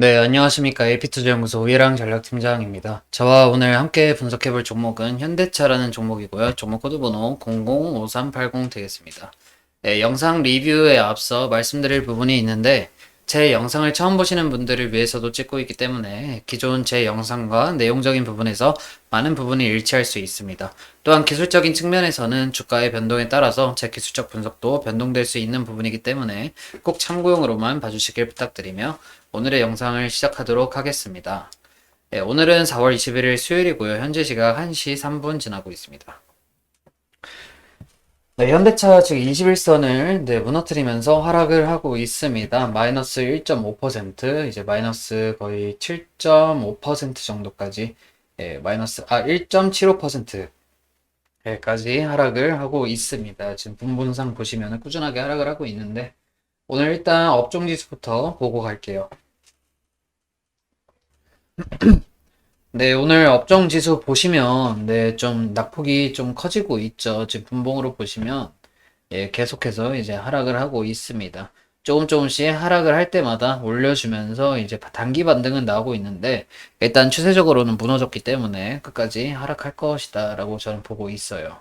네, 안녕하십니까. 에이피투자연구소 우예랑 전략팀장입니다. 저와 오늘 함께 분석해볼 종목은 현대차라는 종목이고요. 종목 코드 번호 005380 되겠습니다. 네, 영상 리뷰에 앞서 말씀드릴 부분이 있는데 제 영상을 처음 보시는 분들을 위해서도 찍고 있기 때문에 기존 제 영상과 내용적인 부분에서 많은 부분이 일치할 수 있습니다. 또한 기술적인 측면에서는 주가의 변동에 따라서 제 기술적 분석도 변동될 수 있는 부분이기 때문에 꼭 참고용으로만 봐주시길 부탁드리며 오늘의 영상을 시작하도록 하겠습니다. 네, 오늘은 4월 21일 수요일이고요. 현재 시각 1시 3분 지나고 있습니다. 네, 현대차 지금 21선을 네, 무너뜨리면서 하락을 하고 있습니다. 마이너스 1.5% 이제 마이너스 거의 7.5% 정도까지 예, 마이너스 아 1.75% 까지 하락을 하고 있습니다. 지금 분분상 보시면 꾸준하게 하락을 하고 있는데 오늘 일단 업종 지수부터 보고 갈게요. 네, 오늘 업종 지수 보시면, 네, 좀 낙폭이 좀 커지고 있죠. 지금 분봉으로 보시면, 예, 계속해서 이제 하락을 하고 있습니다. 조금 조금씩 하락을 할 때마다 올려주면서 이제 단기 반등은 나오고 있는데, 일단 추세적으로는 무너졌기 때문에 끝까지 하락할 것이다 라고 저는 보고 있어요.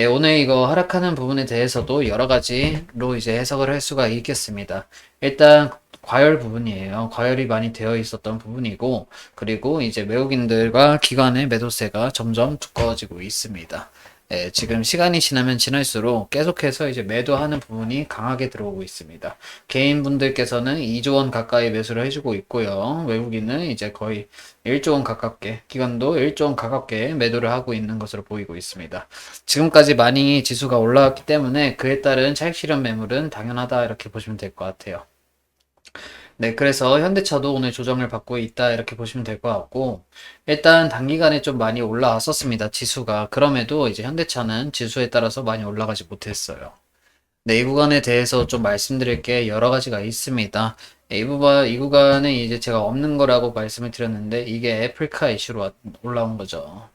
예, 오늘 이거 하락하는 부분에 대해서도 여러 가지로 이제 해석을 할 수가 있겠습니다. 일단 과열 부분이에요. 과열이 많이 되어 있었던 부분이고, 그리고 이제 외국인들과 기관의 매도세가 점점 두꺼워지고 있습니다. 예, 지금 시간이 지나면 지날수록 계속해서 이제 매도하는 부분이 강하게 들어오고 있습니다. 개인분들께서는 2조 원 가까이 매수를 해주고 있고요. 외국인은 이제 거의 1조 원 가깝게, 기관도 1조 원 가깝게 매도를 하고 있는 것으로 보이고 있습니다. 지금까지 많이 지수가 올라왔기 때문에 그에 따른 차익 실현 매물은 당연하다 이렇게 보시면 될 것 같아요. 네, 그래서 현대차도 오늘 조정을 받고 있다 이렇게 보시면 될 것 같고 일단 단기간에 좀 많이 올라왔었습니다. 지수가. 그럼에도 이제 현대차는 지수에 따라서 많이 올라가지 못했어요. 네, 이 구간에 대해서 좀 말씀드릴 게 여러 가지가 있습니다. 네, 이 부분, 이 구간은 이제 제가 없는 거라고 말씀을 드렸는데 이게 애플카 이슈로 올라온 거죠.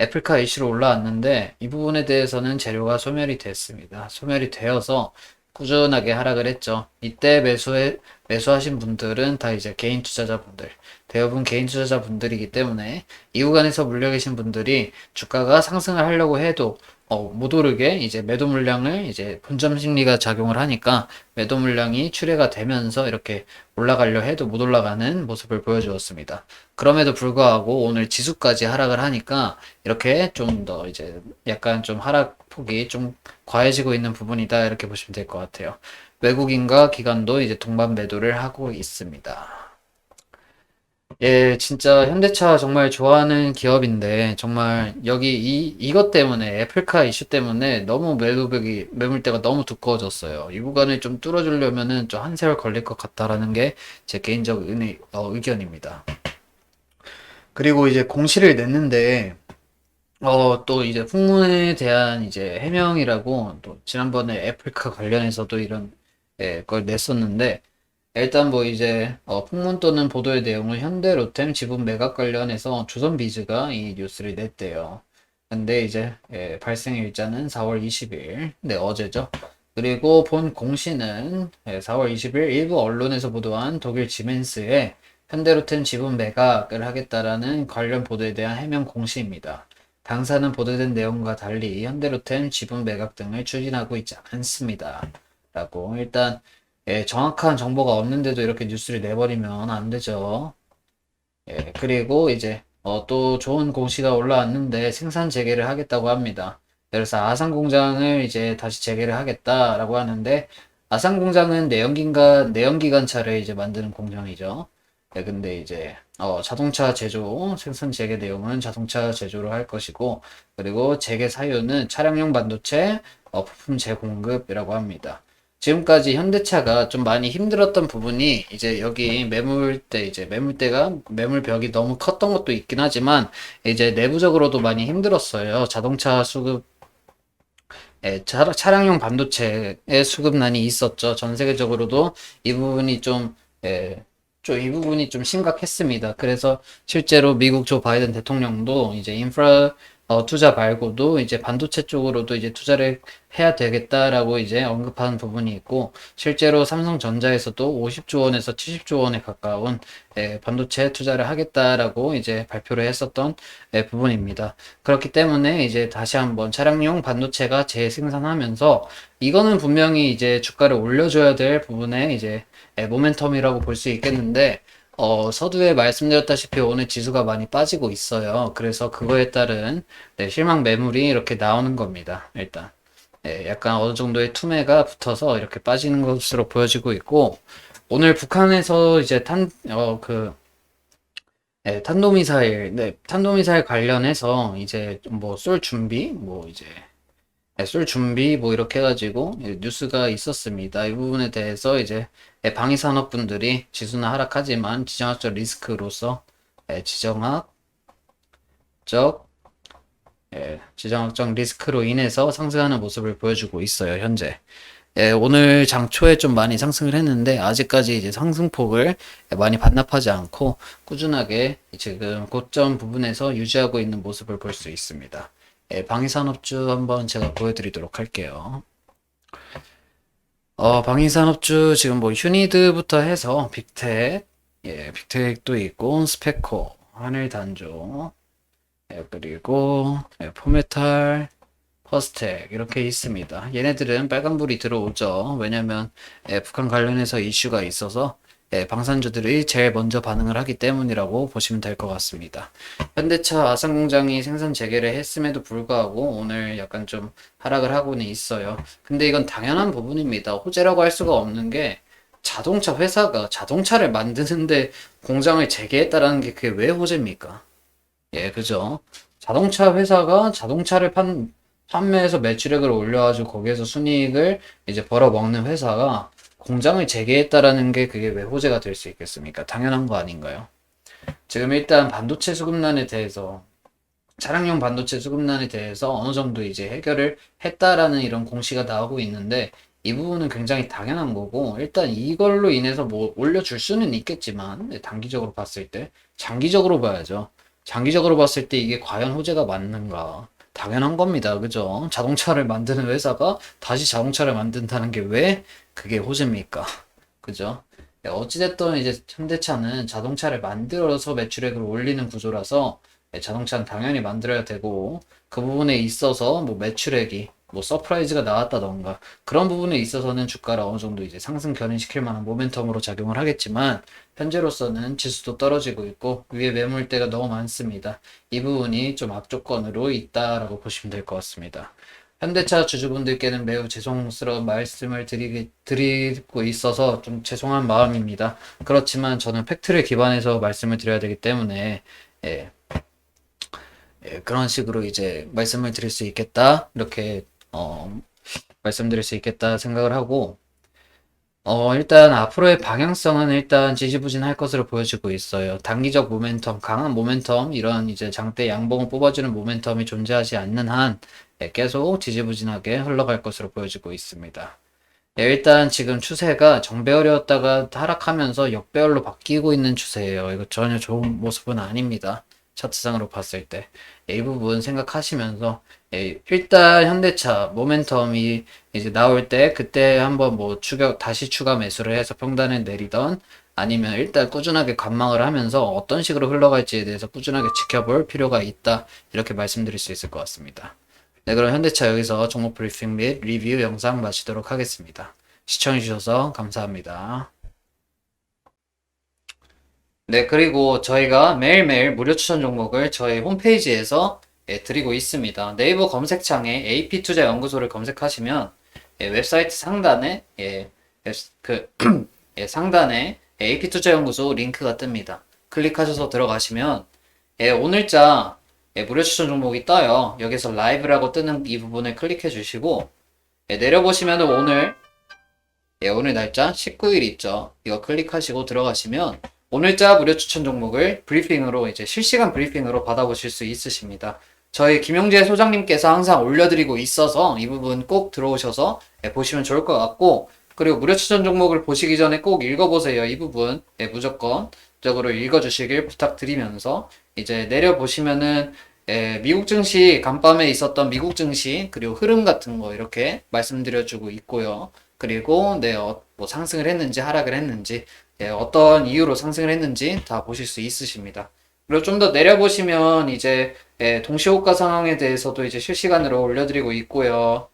애플카 이슈로 올라왔는데 이 부분에 대해서는 재료가 소멸이 됐습니다. 소멸이 되어서 꾸준하게 하락을 했죠. 이때 매수해, 매수하신 분들은 다 이제 개인 투자자분들, 대부분 개인 투자자 분들이기 때문에 이 구간에서 물려 계신 분들이 주가가 상승을 하려고 해도 어, 못 오르게 이제 매도 물량을 이제 본점 심리가 작용을 하니까 매도 물량이 출회가 되면서 이렇게 올라가려 해도 못 올라가는 모습을 보여주었습니다. 그럼에도 불구하고 오늘 지수까지 하락을 하니까 이렇게 좀 더 이제 약간 좀 하락폭이 좀 과해지고 있는 부분이다 이렇게 보시면 될 것 같아요. 외국인과 기관도 이제 동반 매도를 하고 있습니다. 예, 진짜 현대차 정말 좋아하는 기업인데 정말 여기 이 이것 때문에 애플카 이슈 때문에 너무 매도벽이 매물대가 너무 두꺼워졌어요. 이 구간을 좀 뚫어주려면은 좀 한 세월 걸릴 것 같다라는 게 제 개인적 의, 어, 의견입니다. 그리고 이제 공시를 냈는데 어, 또 이제 풍문에 대한 이제 해명이라고 또 지난번에 애플카 관련해서도 이런 예, 걸 냈었는데 일단 뭐 이제 어, 풍문 또는 보도의 내용을 현대 로템 지분 매각 관련해서 조선비즈가 이 뉴스를 냈대요. 근데 이제 예, 발생 일자는 4월 20일, 네 어제죠. 그리고 본 공시는 예, 4월 20일 일부 언론에서 보도한 독일 지멘스의 현대로템 지분 매각을 하겠다라는 관련 보도에 대한 해명 공시입니다. 당사는 보도된 내용과 달리 현대로템 지분 매각 등을 추진하고 있지 않습니다. 라고 일단 예, 정확한 정보가 없는데도 이렇게 뉴스를 내버리면 안 되죠. 예, 그리고 이제 어, 또 좋은 공시가 올라왔는데 생산 재개를 하겠다고 합니다. 그래서 아산 공장을 이제 다시 재개를 하겠다라고 하는데 아산 공장은 내연기관 내연기관차를 이제 만드는 공장이죠. 예, 근데 이제 어, 자동차 제조 생산 재개 내용은 자동차 제조로 할 것이고 그리고 재개 사유는 차량용 반도체 어, 부품 재공급이라고 합니다. 지금까지 현대차가 좀 많이 힘들었던 부분이 이제 여기 매물대 이제 매물대가 매물벽이 너무 컸던 것도 있긴 하지만 이제 내부적으로도 많이 힘들었어요. 자동차 수급 예, 차, 차량용 반도체의 수급난이 있었죠. 전 세계적으로도 이 부분이 좀 예, 좀 이 부분이 좀 심각했습니다. 그래서 실제로 미국 조 바이든 대통령도 이제 인프라 어, 투자 말고도 이제 반도체 쪽으로도 이제 투자를 해야 되겠다라고 이제 언급한 부분이 있고 실제로 삼성전자에서도 50조 원에서 70조 원에 가까운 예, 반도체 투자를 하겠다라고 이제 발표를 했었던 예, 부분입니다. 그렇기 때문에 이제 다시 한번 차량용 반도체가 재생산하면서 이거는 분명히 이제 주가를 올려줘야 될 부분에 이제 예, 모멘텀이라고 볼 수 있겠는데 어, 서두에 말씀드렸다시피 오늘 지수가 많이 빠지고 있어요. 그래서 그거에 따른 네, 실망 매물이 이렇게 나오는 겁니다. 일단. 네, 약간 어느 정도의 투매가 붙어서 이렇게 빠지는 것으로 보여지고 있고, 오늘 북한에서 이제 탄, 어, 그, 네, 탄도미사일, 네, 탄도미사일 관련해서 이제 뭐 쏠 준비, 뭐 이제 네, 쏠 준비 뭐 이렇게 해가지고 예, 뉴스가 있었습니다. 이 부분에 대해서 이제 예, 방위산업분들이 지수는 하락하지만 지정학적 리스크로서 예, 지정학적 예, 지정학적 리스크로 인해서 상승하는 모습을 보여주고 있어요, 현재. 예, 오늘 장초에 좀 많이 상승을 했는데 아직까지 이제 상승폭을 많이 반납하지 않고 꾸준하게 지금 고점 부분에서 유지하고 있는 모습을 볼 수 있습니다. 예, 방위산업주 한번 제가 보여드리도록 할게요. 어, 방위산업주 지금 뭐 휴니드부터 해서 빅텍, 예, 빅텍도 있고 스페코, 하늘단조, 예, 그리고 예, 포메탈, 퍼스텍 이렇게 있습니다. 얘네들은 빨간불이 들어오죠. 왜냐면 예, 북한 관련해서 이슈가 있어서 예, 방산주들이 제일 먼저 반응을 하기 때문이라고 보시면 될 것 같습니다. 현대차 아산공장이 생산 재개를 했음에도 불구하고 오늘 약간 좀 하락을 하고는 있어요. 근데 이건 당연한 부분입니다. 호재라고 할 수가 없는 게 자동차 회사가 자동차를 만드는데 공장을 재개했다라는 게 그게 왜 호재입니까? 예, 그죠. 자동차 회사가 자동차를 판, 판매해서 매출액을 올려가지고 거기에서 순이익을 이제 벌어먹는 회사가 공장을 재개했다라는 게 그게 왜 호재가 될 수 있겠습니까? 당연한 거 아닌가요? 지금 일단 반도체 수급난에 대해서 차량용 반도체 수급난에 대해서 어느 정도 이제 해결을 했다라는 이런 공시가 나오고 있는데 이 부분은 굉장히 당연한 거고 일단 이걸로 인해서 뭐 올려줄 수는 있겠지만 네, 단기적으로 봤을 때 장기적으로 봐야죠. 장기적으로 봤을 때 이게 과연 호재가 맞는가? 당연한 겁니다. 그죠? 자동차를 만드는 회사가 다시 자동차를 만든다는 게 왜 그게 호재입니까? 그죠? 네, 어찌됐든 이제 현대차는 자동차를 만들어서 매출액을 올리는 구조라서 네, 자동차는 당연히 만들어야 되고 그 부분에 있어서 뭐 매출액이 뭐 서프라이즈가 나왔다던가 그런 부분에 있어서는 주가를 어느 정도 이제 상승 견인시킬 만한 모멘텀으로 작용을 하겠지만 현재로서는 지수도 떨어지고 있고 위에 매물대가 너무 많습니다. 이 부분이 좀 악조건으로 있다라고 보시면 될 것 같습니다. 현대차 주주분들께는 매우 죄송스러운 말씀을 드리, 드리고 있어서 좀 죄송한 마음입니다. 그렇지만 저는 팩트를 기반해서 말씀을 드려야 되기 때문에 예, 예, 그런 식으로 이제 말씀을 드릴 수 있겠다 이렇게 어, 말씀드릴 수 있겠다 생각을 하고 어, 일단 앞으로의 방향성은 일단 지지부진할 것으로 보여지고 있어요. 단기적 모멘텀, 강한 모멘텀, 이런 이제 장대 양봉을 뽑아주는 모멘텀이 존재하지 않는 한 예, 계속 지지부진하게 흘러갈 것으로 보여지고 있습니다. 예, 일단 지금 추세가 정배열이었다가 하락하면서 역배열로 바뀌고 있는 추세예요. 이거 전혀 좋은 모습은 아닙니다. 차트상으로 봤을 때. 예, 이 부분 생각하시면서 예, 일단 현대차 모멘텀이 이제 나올 때 그때 한번 뭐 추격 다시 추가 매수를 해서 평단을 내리던 아니면 일단 꾸준하게 관망을 하면서 어떤 식으로 흘러갈지에 대해서 꾸준하게 지켜볼 필요가 있다 이렇게 말씀드릴 수 있을 것 같습니다. 네, 그럼 현대차 여기서 종목 브리핑 및 리뷰 영상 마치도록 하겠습니다. 시청해주셔서 감사합니다. 네, 그리고 저희가 매일매일 무료 추천 종목을 저희 홈페이지에서 예, 드리고 있습니다. 네이버 검색창에 AP투자연구소를 검색하시면 예, 웹사이트 상단에 예, 그 예, 상단에 AP투자연구소 링크가 뜹니다. 클릭하셔서 들어가시면 예, 오늘자 예, 무료 추천 종목이 떠요. 여기서 라이브라고 뜨는 이 부분을 클릭해 주시고 예, 내려보시면 오늘 예, 오늘 날짜 19일 있죠. 이거 클릭하시고 들어가시면 오늘자 무료 추천 종목을 브리핑으로 이제 실시간 브리핑으로 받아보실 수 있으십니다. 저희 김용재 소장님께서 항상 올려드리고 있어서 이 부분 꼭 들어오셔서 예, 보시면 좋을 것 같고 그리고 무료 추천 종목을 보시기 전에 꼭 읽어보세요. 이 부분 예, 무조건 적으로 읽어주시길 부탁드리면서 이제 내려보시면은 예, 미국 증시 간밤에 있었던 미국 증시 그리고 흐름 같은 거 이렇게 말씀드려주고 있고요. 그리고 네, 어, 뭐 상승을 했는지 하락을 했는지 예, 어떤 이유로 상승을 했는지 다 보실 수 있으십니다. 그리고 좀 더 내려보시면 이제 예, 동시호가 상황에 대해서도 이제 실시간으로 올려드리고 있고요.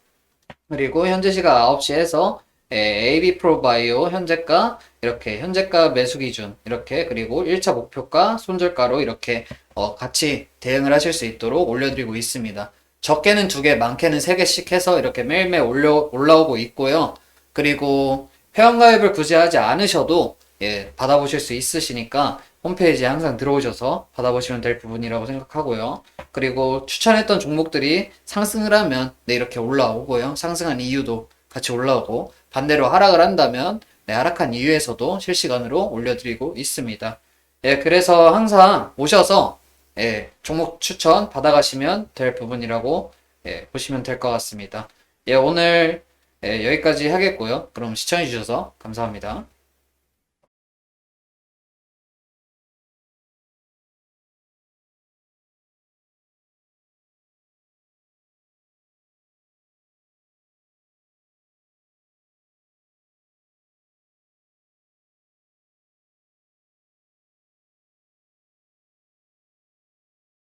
그리고 현재 시각 9시에서 AB 프로바이오 현재가 이렇게 현재가 매수 기준 이렇게 그리고 1차 목표가 손절가로 이렇게 어, 같이 대응을 하실 수 있도록 올려드리고 있습니다. 적게는 두 개, 많게는 세 개씩 해서 이렇게 매일매일 올려, 올라오고 있고요. 그리고 회원가입을 굳이 하지 않으셔도 예, 받아보실 수 있으시니까 홈페이지에 항상 들어오셔서 받아보시면 될 부분이라고 생각하고요. 그리고 추천했던 종목들이 상승을 하면 네, 이렇게 올라오고요. 상승한 이유도 같이 올라오고 반대로 하락을 한다면 네, 하락한 이유에서도 실시간으로 올려드리고 있습니다. 예, 그래서 항상 오셔서 예, 종목 추천 받아가시면 될 부분이라고 예, 보시면 될 것 같습니다. 예, 오늘 예, 여기까지 하겠고요. 그럼 시청해주셔서 감사합니다.